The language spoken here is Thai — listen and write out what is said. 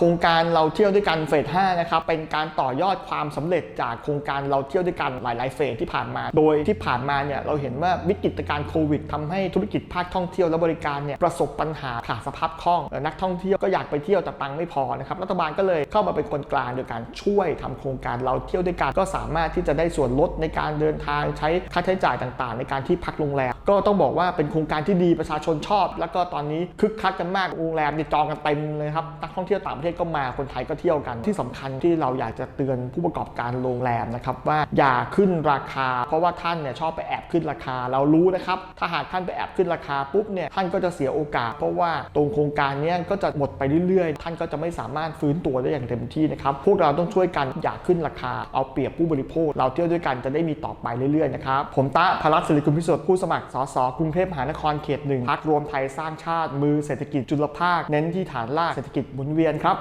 โครงการเราเที่ยวด้วยกันเฟส5นะครับเป็นการต่อยอดความสำเร็จจากโครงการเราเที่ยวด้วยกันหลาย ๆ เฟสที่ผ่านมา โดยที่ผ่านมาเนี่ยเราเห็นว่าวิกฤตการณ์โควิดทำให้ธุรกิจภาคท่องเที่ยวและบริการเนี่ยประสบปัญหาขาดสภาพคล่อง นักท่องเที่ยวก็อยากไปเที่ยวแต่ตังค์ไม่พอนะครับรัฐบาลก็เลยเข้ามาเป็นคนกลางโดยการช่วยทำโครงการเราเที่ยวด้วยกันก็สามารถที่จะได้ส่วนลดในการเดินทางใช้ค่าใช้จ่ายต่าง ๆ ในการที่พักโรงแรมก็ต้องบอกว่าเป็นโครงการที่ดีประชาชนชอบ แล้วก็ตอนนี้คึกคักกันมากโรงแรมนี่จองกันเต็มเลยครับนักท่องเที่ยวต่างประเทศก็มาคนไทยก็เที่ยวกันที่สำคัญที่เราอยากจะเตือนผู้ประกอบการโรงแรมนะครับว่าอย่าขึ้นราคา เพราะว่าท่านเนี่ยชอบไปแอบขึ้นราคา เรารู้นะครับถ้าหากท่านไปแอบขึ้นราคาปุ๊บเนี่ยท่านก็จะเสียโอกาส เพราะว่าตรงโครงการเนี้ยก็จะหมดไปเรื่อยๆ ท่านก็จะไม่สามารถฟื้นตัวได้อย่างเต็มที่นะครับพวกเราต้องช่วยกันอย่าขึ้นราคา เอาเปรียบผู้บริโภค เราเที่ยวด้วยกันจะได้มีต่อไปเรื่อยๆนะครับผมตะพลัสศิริกุลพิสุทธิ์ผู้สมัครสสกรุงเทพมหานครเขตหนึ่งพักรวมไทยสร้างชาติมือเศรษฐกิจจุลภาคเน้นที่ฐานรากเศรษฐกิจหมุนเวียนครับ